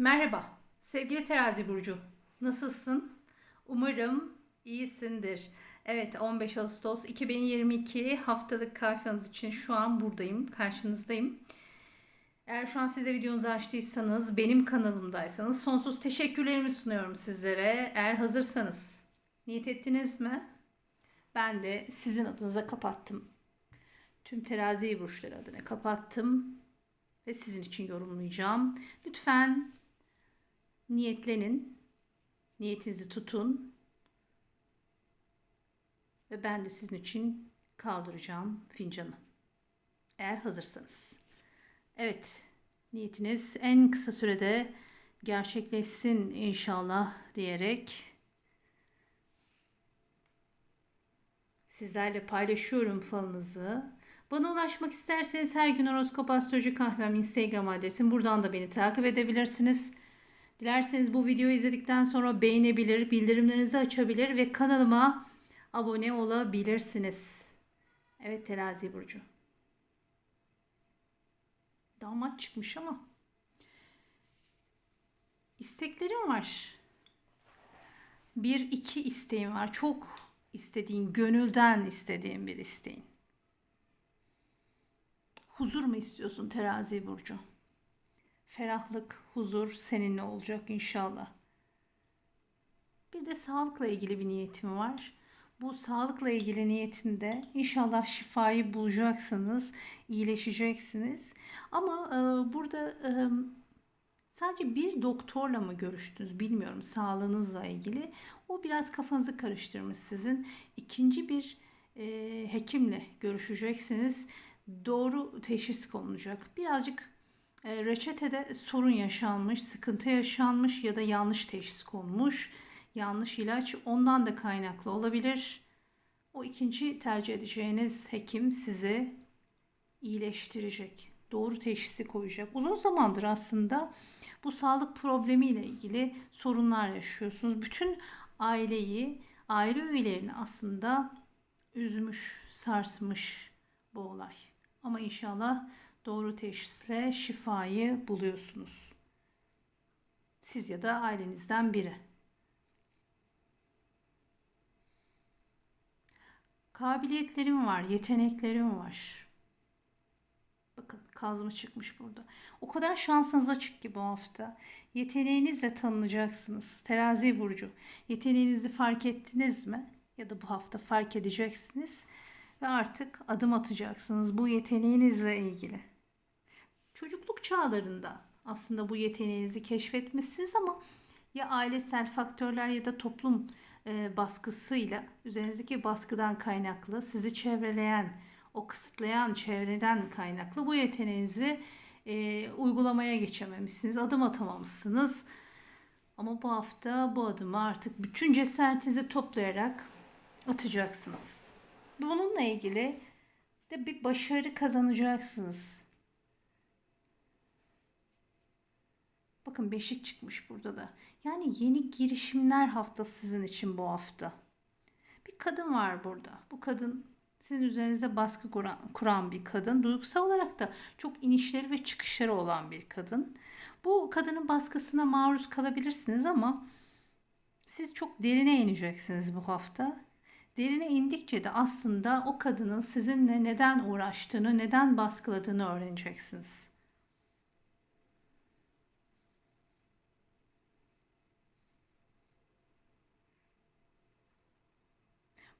Merhaba, sevgili terazi burcu. Nasılsın? Umarım iyisindir. Evet, 15 Ağustos 2022 haftalık kahveniz için şu an buradayım, karşınızdayım. Eğer şu an size videonuzu açtıysanız, benim kanalımdaysanız sonsuz teşekkürlerimi sunuyorum sizlere. Eğer hazırsanız, niyet ettiniz mi? Ben de sizin adınıza kapattım. Tüm terazi burçları adına kapattım ve sizin için yorumlayacağım. Lütfen niyetlenin. Niyetinizi tutun. Ve ben de sizin için kaldıracağım fincanı. Eğer hazırsanız. Evet, niyetiniz en kısa sürede gerçekleşsin inşallah diyerek sizlerle paylaşıyorum falınızı. Bana ulaşmak isterseniz her gün horoskop astroloji kahvem Instagram adresim. Buradan da beni takip edebilirsiniz. Dilerseniz bu videoyu izledikten sonra beğenebilir, bildirimlerinizi açabilir ve kanalıma abone olabilirsiniz. Evet terazi burcu. Damat çıkmış ama isteklerim var. Bir iki isteğim var. Çok istediğin, gönülden istediğin bir isteğin. Huzur mu istiyorsun terazi burcu? Ferahlık, huzur seninle olacak inşallah. Bir de sağlıkla ilgili bir niyetim var. Bu sağlıkla ilgili niyetinde inşallah şifayı bulacaksınız, iyileşeceksiniz. Ama e, burada e, sadece bir doktorla mı görüştünüz bilmiyorum sağlığınızla ilgili. O biraz kafanızı karıştırmış sizin. İkinci bir e, hekimle görüşeceksiniz. Doğru teşhis konulacak. Birazcık reçetede sorun yaşanmış, sıkıntı yaşanmış ya da yanlış teşhis konmuş. Yanlış ilaç ondan da kaynaklı olabilir. O ikinci tercih edeceğiniz hekim sizi iyileştirecek. Doğru teşhisi koyacak. Uzun zamandır aslında bu sağlık problemiyle ilgili sorunlar yaşıyorsunuz. Bütün aileyi, aile üyelerini aslında üzmüş, sarsmış bu olay. Ama inşallah doğru teşhisle şifayı buluyorsunuz. Siz ya da ailenizden biri. Kabiliyetlerim var, yeteneklerim var. Bakın kazma çıkmış burada. O kadar şansınız açık ki bu hafta. Yeteneğinizle tanınacaksınız. Terazi burcu. Yeteneğinizi fark ettiniz mi? Ya da bu hafta fark edeceksiniz ve artık adım atacaksınız bu yeteneğinizle ilgili. Çocukluk çağlarında aslında bu yeteneğinizi keşfetmişsiniz ama ya ailesel faktörler ya da toplum e, baskısıyla üzerinizdeki baskıdan kaynaklı sizi çevreleyen o kısıtlayan çevreden kaynaklı bu yeteneğinizi e, uygulamaya geçememişsiniz adım atamamışsınız ama bu hafta bu adımı artık bütün cesaretinizi toplayarak atacaksınız. Bununla ilgili de bir başarı kazanacaksınız. Bakın beşik çıkmış burada da. Yani yeni girişimler haftası sizin için bu hafta. Bir kadın var burada. Bu kadın sizin üzerinize baskı kuran, kuran bir kadın. Duygusal olarak da çok inişleri ve çıkışları olan bir kadın. Bu kadının baskısına maruz kalabilirsiniz ama siz çok derine ineceksiniz bu hafta. Derine indikçe de aslında o kadının sizinle neden uğraştığını, neden baskıladığını öğreneceksiniz.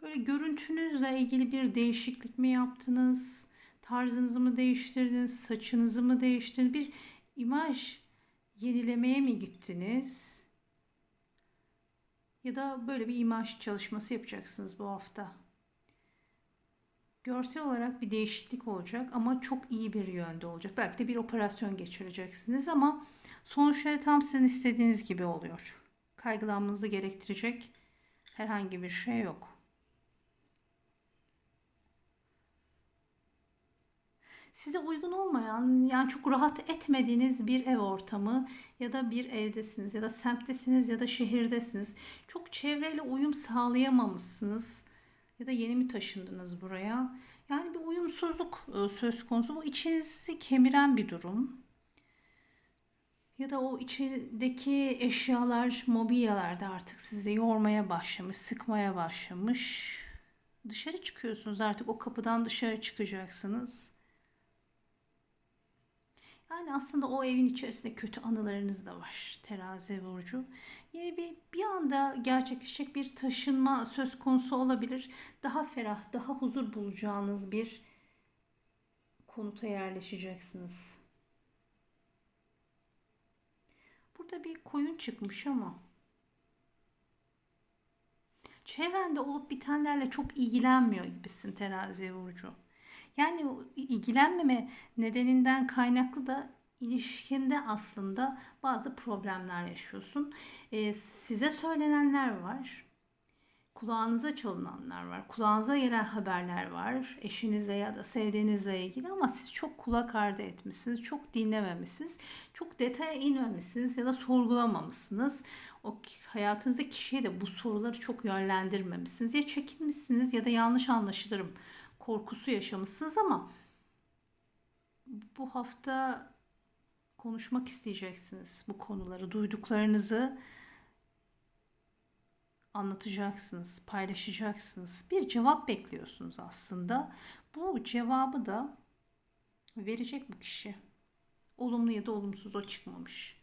Böyle görüntünüzle ilgili bir değişiklik mi yaptınız? Tarzınızı mı değiştirdiniz? Saçınızı mı değiştirdiniz? Bir imaj yenilemeye mi gittiniz? Ya da böyle bir imaj çalışması yapacaksınız bu hafta. Görsel olarak bir değişiklik olacak ama çok iyi bir yönde olacak. Belki de bir operasyon geçireceksiniz ama sonuçları tam sizin istediğiniz gibi oluyor. Kaygılanmanızı gerektirecek herhangi bir şey yok. Size uygun olmayan yani çok rahat etmediğiniz bir ev ortamı ya da bir evdesiniz ya da semttesiniz ya da şehirdesiniz. Çok çevreyle uyum sağlayamamışsınız ya da yeni mi taşındınız buraya? Yani bir uyumsuzluk e, söz konusu. Bu içinizi kemiren bir durum. Ya da o içerideki eşyalar, mobilyalar da artık sizi yormaya başlamış, sıkmaya başlamış. Dışarı çıkıyorsunuz artık o kapıdan dışarı çıkacaksınız. Yani aslında o evin içerisinde kötü anılarınız da var terazi burcu. Yine bir, bir anda gerçekleşecek bir taşınma söz konusu olabilir. Daha ferah, daha huzur bulacağınız bir konuta yerleşeceksiniz. Burada bir koyun çıkmış ama çevrende olup bitenlerle çok ilgilenmiyor gibisin terazi burcu. Yani ilgilenmeme nedeninden kaynaklı da ilişkinde aslında bazı problemler yaşıyorsun. Ee, size söylenenler var. Kulağınıza çalınanlar var. Kulağınıza gelen haberler var. Eşinizle ya da sevdiğinizle ilgili ama siz çok kulak ardı etmişsiniz. Çok dinlememişsiniz. Çok detaya inmemişsiniz ya da sorgulamamışsınız. O hayatınızdaki kişiye de bu soruları çok yönlendirmemişsiniz. Ya çekinmişsiniz ya da yanlış anlaşılırım korkusu yaşamışsınız ama bu hafta konuşmak isteyeceksiniz bu konuları, duyduklarınızı anlatacaksınız, paylaşacaksınız. Bir cevap bekliyorsunuz aslında. Bu cevabı da verecek bu kişi. Olumlu ya da olumsuz o çıkmamış.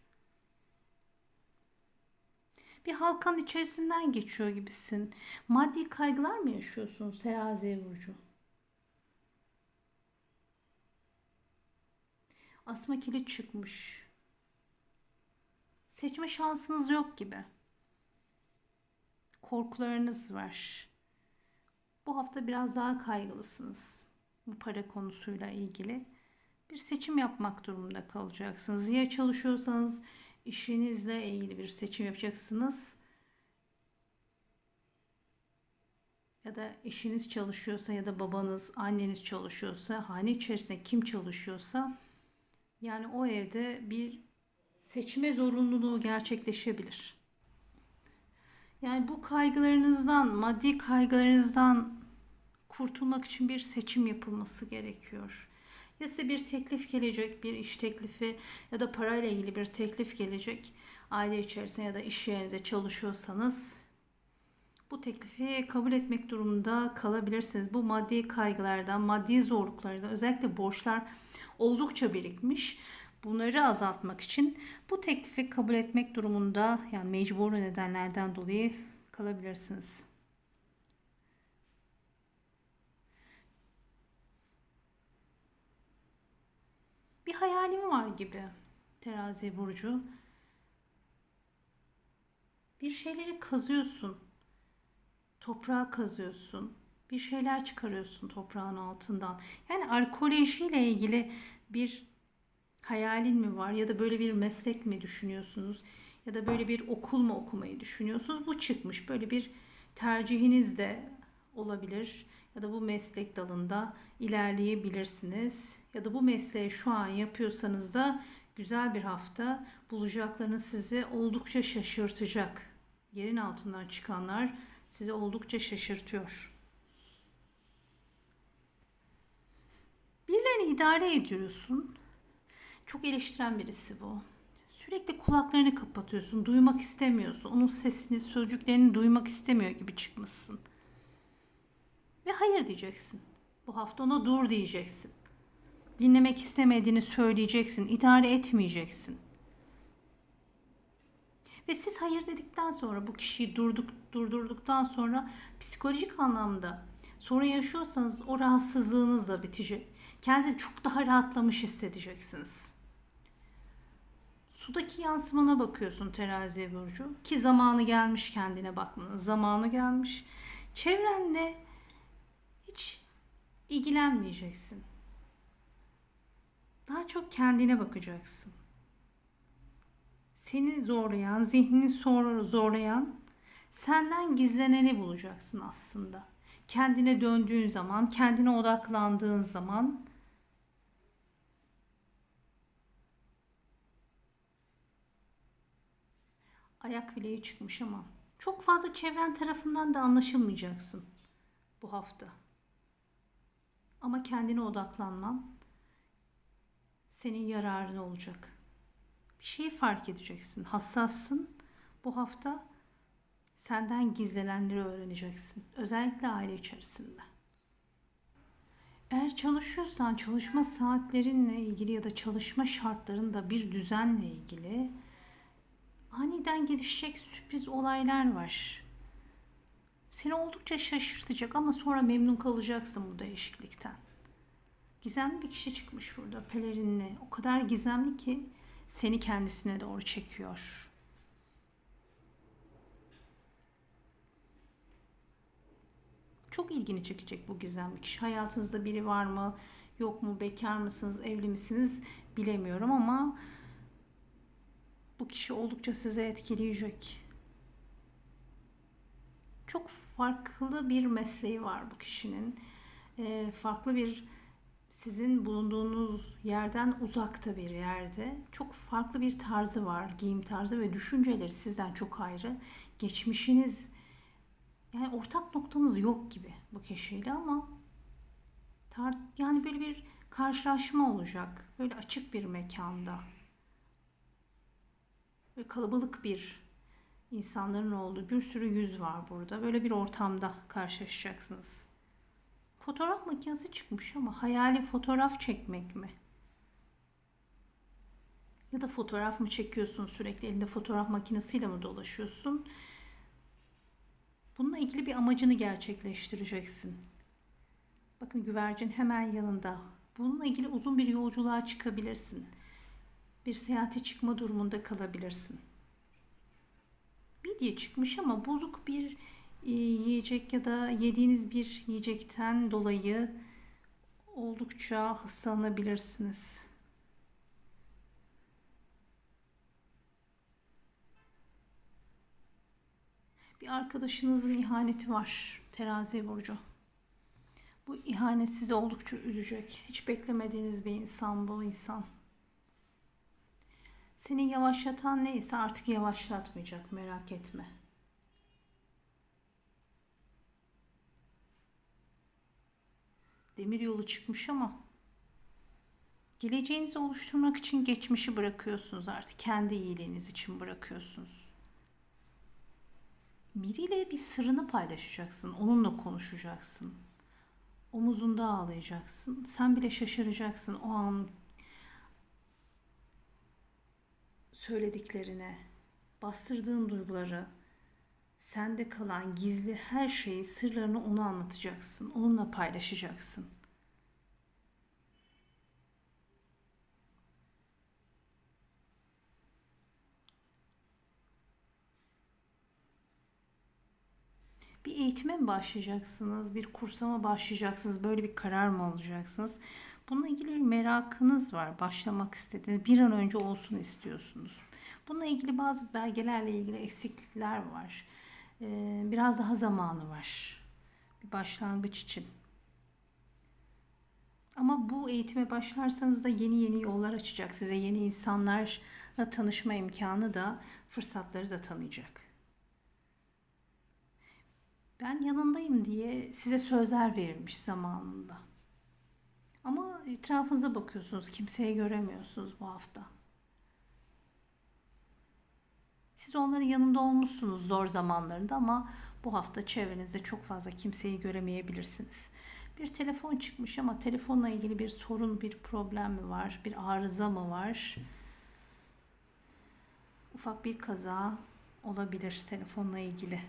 Bir halkanın içerisinden geçiyor gibisin. Maddi kaygılar mı yaşıyorsunuz terazi burcu? Asma kilit çıkmış. Seçme şansınız yok gibi. Korkularınız var. Bu hafta biraz daha kaygılısınız. Bu para konusuyla ilgili. Bir seçim yapmak durumunda kalacaksınız. Ya çalışıyorsanız işinizle ilgili bir seçim yapacaksınız. Ya da eşiniz çalışıyorsa ya da babanız, anneniz çalışıyorsa, hane içerisinde kim çalışıyorsa yani o evde bir seçme zorunluluğu gerçekleşebilir. Yani bu kaygılarınızdan, maddi kaygılarınızdan kurtulmak için bir seçim yapılması gerekiyor. Ya size bir teklif gelecek, bir iş teklifi ya da parayla ilgili bir teklif gelecek. Aile içerisinde ya da iş yerinde çalışıyorsanız bu teklifi kabul etmek durumunda kalabilirsiniz. Bu maddi kaygılardan, maddi zorluklardan, özellikle borçlar oldukça birikmiş. Bunları azaltmak için bu teklifi kabul etmek durumunda yani mecbur nedenlerden dolayı kalabilirsiniz. Bir hayalim var gibi terazi burcu. Bir şeyleri kazıyorsun. Toprağa kazıyorsun bir şeyler çıkarıyorsun toprağın altından. Yani arkeolojiyle ilgili bir hayalin mi var ya da böyle bir meslek mi düşünüyorsunuz ya da böyle bir okul mu okumayı düşünüyorsunuz? Bu çıkmış. Böyle bir tercihiniz de olabilir ya da bu meslek dalında ilerleyebilirsiniz ya da bu mesleği şu an yapıyorsanız da güzel bir hafta bulacaklarınız sizi oldukça şaşırtacak. Yerin altından çıkanlar sizi oldukça şaşırtıyor. Birilerini idare ediyorsun. Çok eleştiren birisi bu. Sürekli kulaklarını kapatıyorsun. Duymak istemiyorsun. Onun sesini, sözcüklerini duymak istemiyor gibi çıkmışsın. Ve hayır diyeceksin. Bu hafta ona dur diyeceksin. Dinlemek istemediğini söyleyeceksin. İdare etmeyeceksin. Ve siz hayır dedikten sonra bu kişiyi durduk, durdurduktan sonra psikolojik anlamda sorun yaşıyorsanız o rahatsızlığınız da bitecek. Kendinizi çok daha rahatlamış hissedeceksiniz. Sudaki yansımana bakıyorsun terazi burcu ki zamanı gelmiş kendine bakmanın zamanı gelmiş. Çevrenle hiç ilgilenmeyeceksin. Daha çok kendine bakacaksın. Seni zorlayan, zihnini zorlayan, senden gizleneni bulacaksın aslında. Kendine döndüğün zaman, kendine odaklandığın zaman ayak bileği çıkmış ama çok fazla çevren tarafından da anlaşılmayacaksın bu hafta. Ama kendine odaklanman senin yararına olacak. Şeyi fark edeceksin. Hassassın. Bu hafta senden gizlenenleri öğreneceksin. Özellikle aile içerisinde. Eğer çalışıyorsan çalışma saatlerinle ilgili ya da çalışma şartlarında bir düzenle ilgili aniden gelişecek sürpriz olaylar var. Seni oldukça şaşırtacak ama sonra memnun kalacaksın bu değişiklikten. Gizemli bir kişi çıkmış burada pelerinli. O kadar gizemli ki seni kendisine doğru çekiyor. Çok ilgini çekecek bu gizemli kişi. Hayatınızda biri var mı, yok mu, bekar mısınız, evli misiniz bilemiyorum ama bu kişi oldukça size etkileyecek. Çok farklı bir mesleği var bu kişinin. E, farklı bir sizin bulunduğunuz yerden uzakta bir yerde çok farklı bir tarzı var. Giyim tarzı ve düşünceleri sizden çok ayrı. Geçmişiniz yani ortak noktanız yok gibi bu kişiyle ama tar yani böyle bir karşılaşma olacak. Böyle açık bir mekanda. Ve kalabalık bir insanların olduğu bir sürü yüz var burada. Böyle bir ortamda karşılaşacaksınız. Fotoğraf makinesi çıkmış ama hayali fotoğraf çekmek mi? Ya da fotoğraf mı çekiyorsun sürekli elinde fotoğraf makinesiyle mi dolaşıyorsun? Bununla ilgili bir amacını gerçekleştireceksin. Bakın güvercin hemen yanında. Bununla ilgili uzun bir yolculuğa çıkabilirsin. Bir seyahate çıkma durumunda kalabilirsin. Midye çıkmış ama bozuk bir yiyecek ya da yediğiniz bir yiyecekten dolayı oldukça hastalanabilirsiniz. Bir arkadaşınızın ihaneti var terazi burcu. Bu ihanet sizi oldukça üzecek. Hiç beklemediğiniz bir insan bu insan. Seni yavaşlatan neyse artık yavaşlatmayacak merak etme. Demir yolu çıkmış ama geleceğinizi oluşturmak için geçmişi bırakıyorsunuz artık. Kendi iyiliğiniz için bırakıyorsunuz. Biriyle bir sırrını paylaşacaksın. Onunla konuşacaksın. Omuzunda ağlayacaksın. Sen bile şaşıracaksın o an söylediklerine, bastırdığın duyguları, sende kalan gizli her şeyi, sırlarını ona anlatacaksın. Onunla paylaşacaksın. Bir eğitime mi başlayacaksınız? Bir kursa mı başlayacaksınız? Böyle bir karar mı alacaksınız? Bununla ilgili bir merakınız var. Başlamak istediğiniz, bir an önce olsun istiyorsunuz. Bununla ilgili bazı belgelerle ilgili eksiklikler var. Ee, biraz daha zamanı var. Bir başlangıç için. Ama bu eğitime başlarsanız da yeni yeni yollar açacak size. Yeni insanlarla tanışma imkanı da fırsatları da tanıyacak. Ben yanındayım diye size sözler verilmiş zamanında. Ama etrafınıza bakıyorsunuz, kimseyi göremiyorsunuz bu hafta. Siz onların yanında olmuşsunuz zor zamanlarında ama bu hafta çevrenizde çok fazla kimseyi göremeyebilirsiniz. Bir telefon çıkmış ama telefonla ilgili bir sorun, bir problem mi var? Bir arıza mı var? Ufak bir kaza olabilir telefonla ilgili.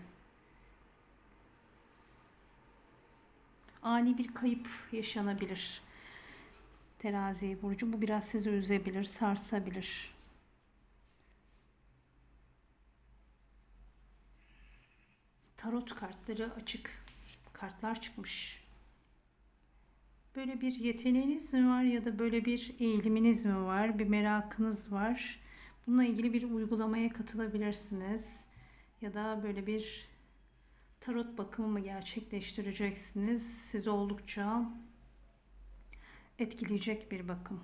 Ani bir kayıp yaşanabilir. Terazi burcu bu biraz sizi üzebilir, sarsabilir. Tarot kartları açık. Kartlar çıkmış. Böyle bir yeteneğiniz mi var ya da böyle bir eğiliminiz mi var? Bir merakınız var. Bununla ilgili bir uygulamaya katılabilirsiniz. Ya da böyle bir tarot bakımı mı gerçekleştireceksiniz? Sizi oldukça etkileyecek bir bakım.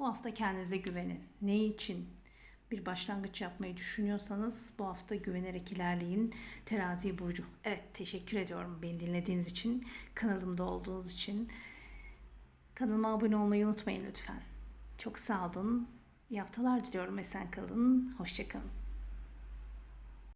Bu hafta kendinize güvenin. Ne için? bir başlangıç yapmayı düşünüyorsanız bu hafta güvenerek ilerleyin. Terazi burcu. Evet teşekkür ediyorum beni dinlediğiniz için, kanalımda olduğunuz için. Kanalıma abone olmayı unutmayın lütfen. Çok sağ olun. İyi haftalar diliyorum. Esen kalın. Hoşçakalın.